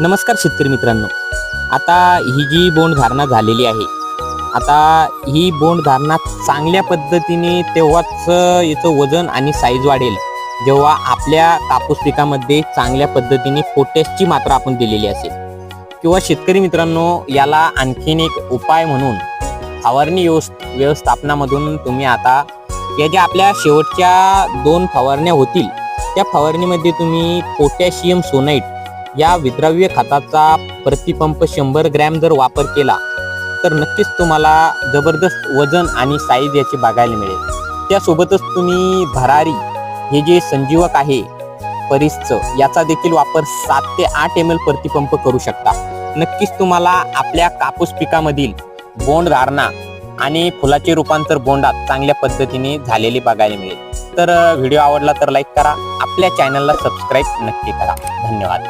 नमस्कार शेतकरी मित्रांनो. आता ही जी बोंडधारणा झालेली आहे आता ही बोंडधारणा चांगल्या पद्धतीने तेव्हाच याचं वजन आणि साईज वाढेल जेव्हा आपल्या कापूस पिकामध्ये चांगल्या पद्धतीने पोटॅशची मात्रा आपण दिलेली असेल. किंवा शेतकरी मित्रांनो याला आणखीन एक उपाय म्हणून फवारणी व्यवस् व्यवस्थापनामधून तुम्ही आता या ज्या आपल्या शेवटच्या दोन फवारण्या होतील त्या फवारणीमध्ये तुम्ही पोटॅशियम सोनाईट या विद्राव्य खताचा प्रतिपंप शंभर ग्रॅम जर वापर केला तर नक्कीच तुम्हाला जबरदस्त वजन आणि साईज याची बघायला मिळेल. त्यासोबतच तुम्ही भरारी हे जे संजीवक आहे परिसचं याचा देखील वापर सात ते आठ एम एल प्रतिपंप करू शकता. नक्कीच तुम्हाला आपल्या कापूस पिकामधील बोंड धारणा आणि फुलाचे रूपांतर बोंडात चांगल्या पद्धतीने झालेले बघायला मिळेल. तर व्हिडिओ आवडला तर लाईक करा. आपल्या चॅनलला सबस्क्राईब नक्की करा. धन्यवाद.